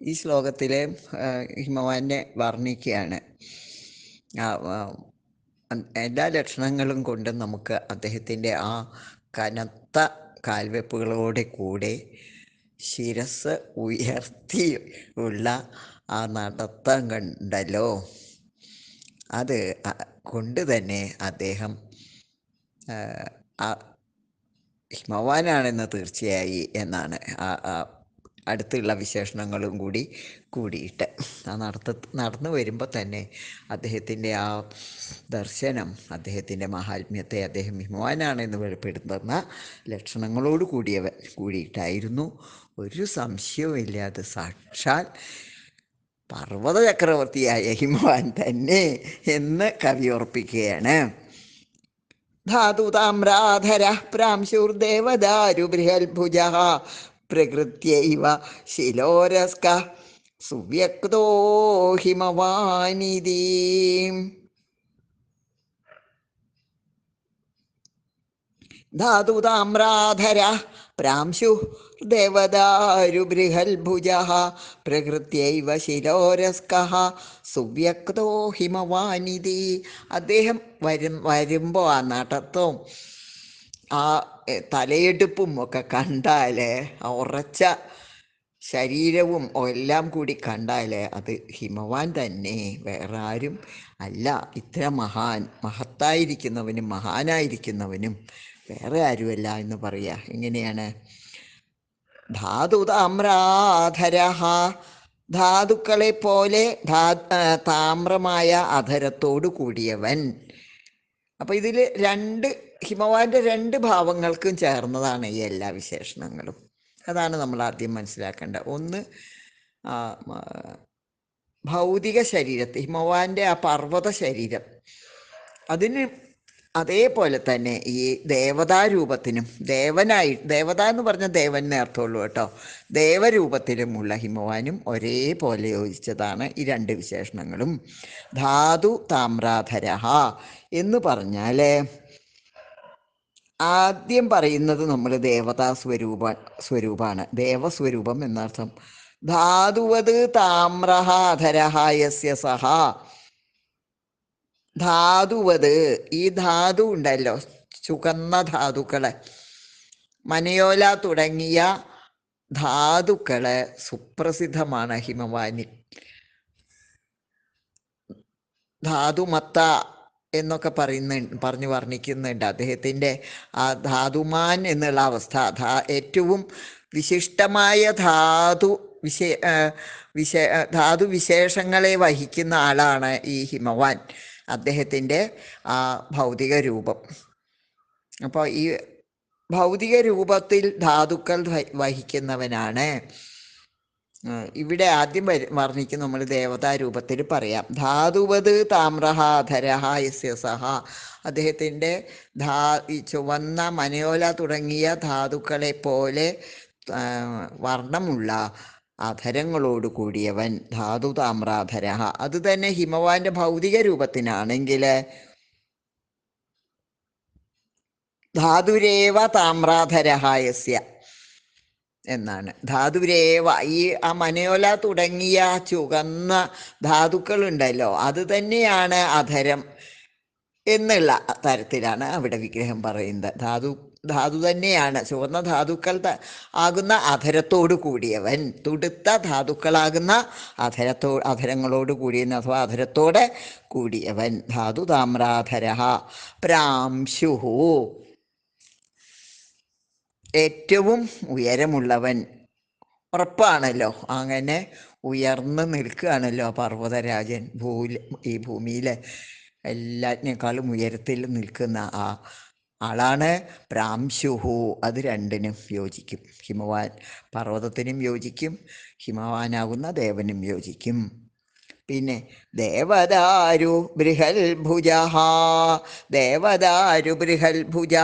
ഈ ശ്ലോകത്തിലെ ഹിമവാനെ വർണിക്കുകയാണ് എല്ലാ ലക്ഷണങ്ങളും കൊണ്ട് നമുക്ക് അദ്ദേഹത്തിന്റെ ആ കനത്ത കാൽവെപ്പുകളോടെ കൂടെ ശിരസ് ഉയർത്തി ഉള്ള ആ നടത്തം കണ്ടല്ലോ. അത് കൊണ്ട് തന്നെ അദ്ദേഹം ഹിമവാനാണെന്ന് തീർച്ചയായി എന്നാണ് ആ അടുത്തുള്ള വിശേഷണങ്ങളും കൂടി കൂടിയിട്ട്. ആ നടത്ത നടന്നു വരുമ്പോൾ തന്നെ അദ്ദേഹത്തിന്റെ ആ ദർശനം അദ്ദേഹത്തിന്റെ മഹാത്മ്യത്തെ അദ്ദേഹം ഹിമവാനാണെന്ന് വെളിപ്പെടുത്തുന്ന ലക്ഷണങ്ങളോട് കൂടിയവ കൂടിയിട്ടായിരുന്നു. ഒരു സംശയവുമില്ലാതെ സാക്ഷാൽ പർവത ചക്രവർത്തിയായ ഹിമവാൻ തന്നെ എന്ന് കവി ഓർപ്പിക്കുകയാണ്. പ്രാംശുർദേവദാരു ബൃഹൽഭുജ പ്രകൃത്യൈവ ശിലോരസ്ക സുവ്യക്തോ ഹിമവാനിധി. ധാതുതാമ്രാധര പ്രാംശു ദേവദാരു ബൃഹൽഭുജ പ്രകൃത്യൈവ ശിലോരസ്ക സുവ്യക്തോ ഹിമവാനിധി. അദ്ദേഹം വരും വരുമ്പോൾ ആ നടത്തവും ആ തലയെടുപ്പും ഒക്കെ കണ്ടാൽ ആ ഉറച്ച ശരീരവും എല്ലാം കൂടി കണ്ടാൽ അത് ഹിമവാൻ തന്നെ. വേറെ ആരും അല്ല. ഇത്ര മഹാൻ മഹത്തായിരിക്കുന്നവനും മഹാനായിരിക്കുന്നവനും വേറെ ആരുമല്ല എന്ന് പറയാ. എങ്ങനെയാണ്? ധാതു താമ്രാധര ധാതുക്കളെ പോലെ ധാ താമ്രമായ അധരത്തോടു കൂടിയവൻ. അപ്പൊ ഇതിൽ രണ്ട് ഹിമവാന്റെ രണ്ട് ഭാവങ്ങൾക്കും ചേർന്നതാണ് ഈ എല്ലാ വിശേഷണങ്ങളും. അതാണ് നമ്മൾ ആദ്യം മനസ്സിലാക്കേണ്ടത്. ഒന്ന് ഭൗതിക ശരീരത്തെ ഹിമവാന്റെ ആ പർവത ശരീരം. അതിന് അതേപോലെ തന്നെ ഈ ദേവതാരൂപത്തിനും ദേവനായി ദേവത എന്ന് പറഞ്ഞ ദേവൻ നേർത്തുള്ളൂ കേട്ടോ. ദേവരൂപത്തിലുമുള്ള ഹിമവാനും ഒരേപോലെ യോജിച്ചതാണ് ഈ രണ്ട് വിശേഷണങ്ങളും. ധാതു താമ്രാധരഹ എന്ന് പറഞ്ഞാൽ ആദ്യം പറയുന്നത് നമ്മൾ ദേവതാ സ്വരൂപ സ്വരൂപാണ്. ദേവസ്വരൂപം എന്നർത്ഥം. ധാതുവത് യസ്യ സഹ. ധാതുവത് ഈ ധാതു ഉണ്ടല്ലോ ചുകന്ന ധാതുക്കൾ. മനയോല തുടങ്ങിയ ധാതുക്കൾ സുപ്രസിദ്ധമാണ് ഹിമവാനി ധാതുമത്ത എന്നൊക്കെ പറയുന്ന പറഞ്ഞു വർണിക്കുന്നുണ്ട്. അദ്ദേഹത്തിന്റെ ആ ധാതുമാൻ എന്നുള്ള അവസ്ഥ ധാ ഏറ്റവും വിശിഷ്ടമായ ധാതു വിശേ വിശേ ധാതു വിശേഷങ്ങളെ വഹിക്കുന്ന ആളാണ് ഈ ഹിമവാൻ അദ്ദേഹത്തിന്റെ ആ ഭൗതിക രൂപം. അപ്പോൾ ഈ ഭൗതിക രൂപത്തിൽ ധാതുക്കൾ വഹിക്കുന്നവനാണ് ഇവിടെ ആദ്യം വർണിക്കും നമ്മൾ ദേവതാ രൂപത്തിൽ പറയാം. ധാതുവത് താമ്രഹ ധരഹ സഹ അദ്ദേഹത്തിന്റെ ധാ ചുവന്ന മനയോല തുടങ്ങിയ ധാതുക്കളെ പോലെ വർണമുള്ള അധരങ്ങളോട് കൂടിയവൻ ധാതു താമ്രാധരഹ. അത് തന്നെ ഹിമവാന്റെ ഭൗതിക രൂപത്തിനാണെങ്കിൽ ധാതുരേവ താമ്രാധരഹായസ്യ എന്നാണ്. ധാതുരേവ ഈ ആ മനയോല തുടങ്ങിയ ചുവന്ന ധാതുക്കളുണ്ടല്ലോ അത് തന്നെയാണ് അധരം എന്നുള്ള തരത്തിലാണ് അവിടെ വിഗ്രഹം പറയുന്നത്. ധാതു ധാതു തന്നെയാണ്. ചുവന്ന ധാതുക്കൾ ആകുന്ന അധരത്തോട് കൂടിയവൻ തുടുത്ത ധാതുക്കളാകുന്ന അധരത്തോ അധരങ്ങളോട് കൂടിയവൻ അഥവാ അധരത്തോടെ കൂടിയവൻ. ധാതു താമ്രാധര പ്രാംശുഹു ഏറ്റവും ഉയരമുള്ളവൻ ഉറപ്പാണല്ലോ. അങ്ങനെ ഉയർന്നു നിൽക്കുകയാണല്ലോ പർവതരാജൻ. ഭൂമി ഈ ഭൂമിയിലെ എല്ലാറ്റിനേക്കാളും ഉയരത്തിൽ നിൽക്കുന്ന ആ ആളാണ് പ്രാംശുഹു അത് രണ്ടിനും യോജിക്കും. ഹിമവാൻ പർവതത്തിനും യോജിക്കും. ഹിമവാനാകുന്ന ദേവനും യോജിക്കും. പിന്നെ ദേവദാരു ബൃഹൽ ഭുജ ദേവദാരു ബൃഹൽ ഭുജ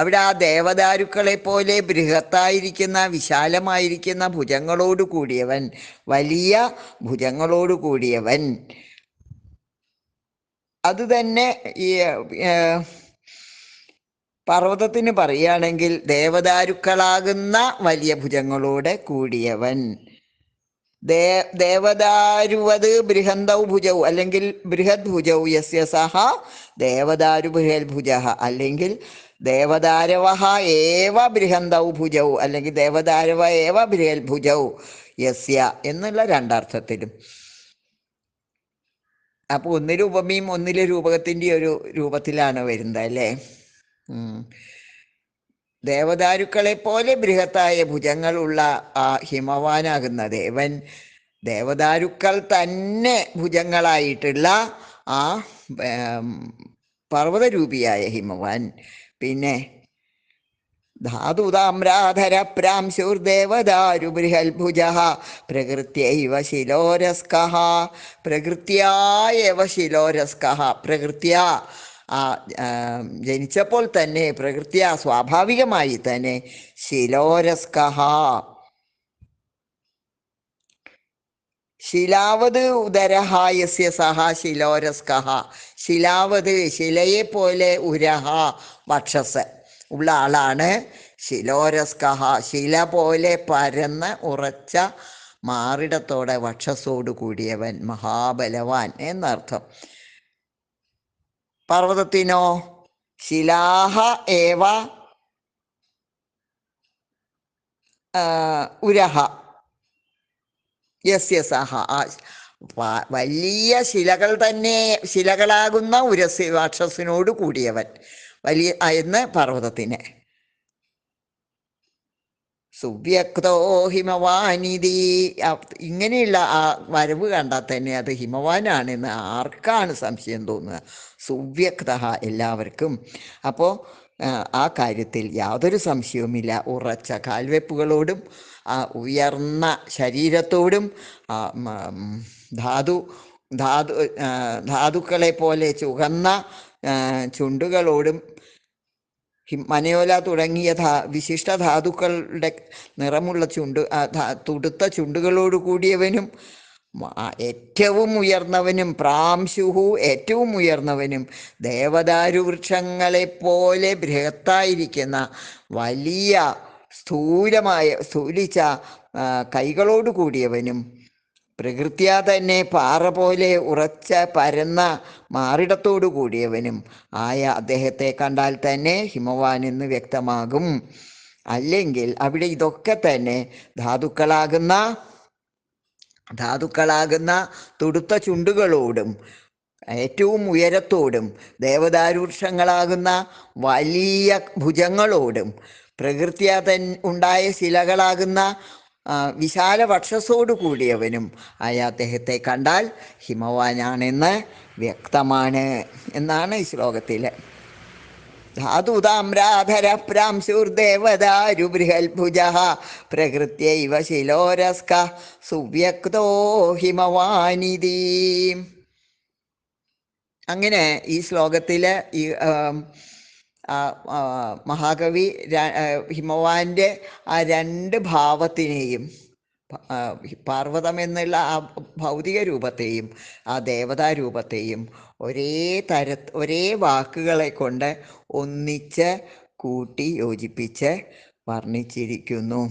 അവിടെ ആ ദേവദാരുക്കളെ പോലെ ബൃഹത്തായിരിക്കുന്ന വിശാലമായിരിക്കുന്ന ഭുജങ്ങളോട് കൂടിയവൻ വലിയ ഭുജങ്ങളോട് കൂടിയവൻ. അത് തന്നെ ഈ പർവതത്തിന് പറയുകയാണെങ്കിൽ ദേവദാരുക്കളാകുന്ന വലിയ ഭുജങ്ങളോടെ കൂടിയവൻ. ദേവദാരുവത് ബൃഹന്തൗ ഭുജൗ അല്ലെങ്കിൽ ബൃഹദ് ഭുജൗ യസ്യ സഹ ദേവദാരു ബൃഹൽ ഭുജ അല്ലെങ്കിൽ ദേവദാരവഹ ഏവ ബൃഹന്തൗ ഭുജൗ അല്ലെങ്കിൽ ദേവദാരവ ഏവ ബൃഹൽ ഭുജൗ യസ്യ എന്നുള്ള രണ്ടർത്ഥത്തിലും. അപ്പോൾ ഒന്നിലെ ഉപമയും ഒന്നിലെ രൂപകത്തിന്റെ ഒരു രൂപത്തിലാണ് വരുന്നത് അല്ലേ. ദേവദാരുക്കളെ പോലെ ബൃഹത്തായ ഭുജങ്ങളുള്ള ആ ഹിമവാനാകുന്ന ദേവൻ ദേവദാരുക്കൾ തന്നെ ഭുജങ്ങളായിട്ടുള്ള ആ പർവതരൂപിയായ ഹിമവാൻ. പിന്നെ ധാതുതാമ്രാധര ബൃഹൽ ബൃഹൽഭുജ പ്രകൃത്യൈവ ശിലോരസ്ക പ്രകൃത്യായവ ശിലോരസ്ക പ്രകൃത്യ ആ ജനിച്ചപ്പോൾ തന്നെ പ്രകൃത്യ സ്വാഭാവികമായി തന്നെ ശിലോരസ്കഹ. ശിലാവത് ഉദരഹായസ്യ സഹ ശിലോരസ്കഹ. ശിലാവത് ശിലയെ പോലെ ഉരഹ വക്ഷസ്. ഉള്ള ആളാണ് ശിലോരസ്കഹ. ശില പോലെ പരന്ന് ഉറച്ച മാറിടത്തോടെ വക്ഷസോട് കൂടിയവൻ മഹാബലവാൻ എന്നർത്ഥം. പർവതത്തിനോ ശിലാഹ ഏവ ഉരഹ ഉരഹ. യസ് ആഹ. വലിയ ശിലകൾ തന്നെ ശിലകളാകുന്ന ഉരസ് രാക്ഷസിനോട് കൂടിയവൻ. വലിയ എന്ന് പർവതത്തിന്. സുവ്യക്തോ ഹിമവാനിധി. ഇങ്ങനെയുള്ള ആ വരവ് കണ്ടാൽ തന്നെ അത് ഹിമവാനാണെന്ന് ആർക്കാണ് സംശയം തോന്നുക? സുവ്യക്ത എല്ലാവർക്കും. അപ്പോൾ ആ കാര്യത്തിൽ യാതൊരു സംശയവുമില്ല. ഉറച്ച കാൽവെപ്പുകളോടും ആ ഉയർന്ന ശരീരത്തോടും ധാതു ധാതു ധാതുക്കളെ പോലെ ചുവന്ന ചുണ്ടുകളോടും മനയോല തുടങ്ങിയ ധാ വിശിഷ്ട ധാതുക്കളുടെ നിറമുള്ള ചുണ്ട് തുടുത്ത ചുണ്ടുകളോട് കൂടിയവനും ഏറ്റവും ഉയർന്നവനും പ്രാംശുഹു ഏറ്റവും ഉയർന്നവനും ദേവദാരുവൃക്ഷങ്ങളെപ്പോലെ ബൃഹത്തായിരിക്കുന്ന വലിയ സ്ഥൂലമായ സ്ഥൂലിച്ച കൈകളോടു കൂടിയവനും പ്രകൃത്യാ തന്നെ പാറ പോലെ ഉറച്ച പരന്ന മാറിടത്തോടു കൂടിയവനും ആയ അദ്ദേഹത്തെ കണ്ടാൽ തന്നെ ഹിമവാൻ എന്ന് വ്യക്തമാകും. അല്ലെങ്കിൽ അവിടെ ഇതൊക്കെ തന്നെ ധാതുക്കളാകുന്ന ധാതുക്കളാകുന്ന തുടുത്ത ചുണ്ടുകളോടും ഏറ്റവും ഉയരത്തോടും ദേവദാരൂക്ഷങ്ങളാകുന്ന വലിയ ഭുജങ്ങളോടും പ്രകൃത്യാ തൻ ഉണ്ടായ ശിലകളാകുന്ന വിശാല വക്ഷസോടു കൂടിയവനും ആയ അദ്ദേഹത്തെ കണ്ടാൽ ഹിമവാനാണെന്ന് വ്യക്തമാണ് എന്നാണ് ഈ ശ്ലോകത്തിൽ ധാതുതാമ്രാധര പ്രാംശുർദേവദാരു ബൃഹൽഭുജ പ്രകൃത്യൈവ ശിലോരസ്ക സുവ്യക്തോ ഹിമവാനിധി. അങ്ങനെ ഈ ശ്ലോകത്തിൽ ഈ മഹാകവി ഹിമവാന്റെ ആ രണ്ട് ഭാവത്തിനെയും പാർവതം എന്നുള്ള ആ ഭൗതിക രൂപത്തെയും ആ ദേവതാ രൂപത്തെയും ഒരേ തര ഒരേ വാക്കുകളെ കൊണ്ട് ഒന്നിച്ച് കൂട്ടി യോജിപ്പിച്ച് വർണിച്ചിരിക്കുന്നു.